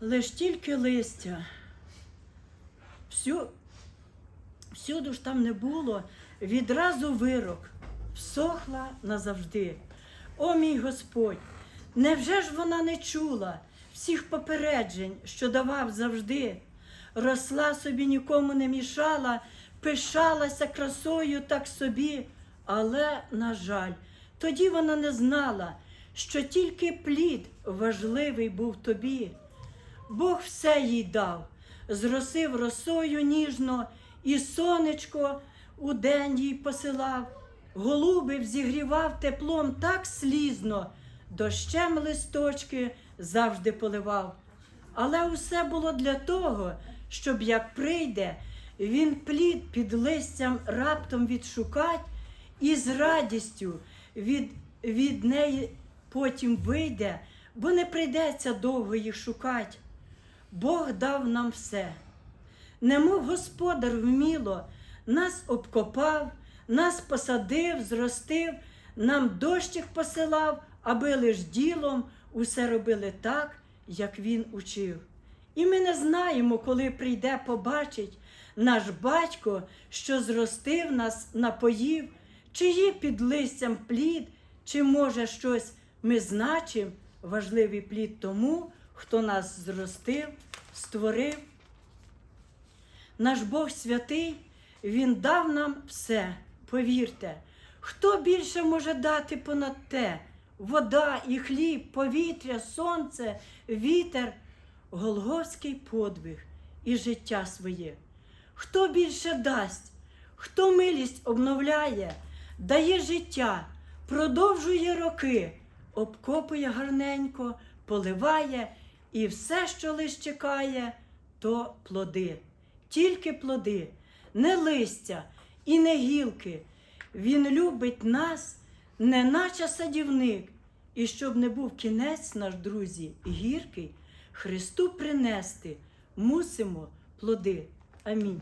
лиш тільки листя. Всю, всюди ж там не було, відразу вирок, всохла назавжди. О мій Господь, невже ж вона не чула всіх попереджень, що давав завжди? Росла собі, нікому не мішала, пишалася красою так собі, але, на жаль, тоді вона не знала, що тільки плід важливий був тобі. Бог все їй дав, зросив росою ніжно, і сонечко у день їй посилав, голубив, зігрівав теплом так слізно, дощем листочки завжди поливав. Але усе було для того, щоб як прийде, він плід під листям раптом відшукать і з радістю від, від неї потім вийде, бо не прийдеться довго їх шукать. Бог дав нам все. Немов господар вміло, нас обкопав, нас посадив, зростив, нам дощик посилав, аби лиш ділом усе робили так, як він учив. І ми не знаємо, коли прийде, побачить наш батько, що зростив нас, напоїв, чи є під листям плід, чи може щось ми значим важливий плід тому, хто нас зростив, створив. Наш Бог святий, Він дав нам все, повірте, хто більше може дати понад те? Вода і хліб, повітря, сонце, вітер, голговський подвиг і життя своє. Хто більше дасть, хто милість обновляє, дає життя, продовжує роки, обкопує гарненько, поливає і все, що лиш чекає, то плоди, тільки плоди, не листя і не гілки. Він любить нас, неначе садівник, і щоб не був кінець наш, друзі, гіркий, Христу принести мусимо плоди. Амінь.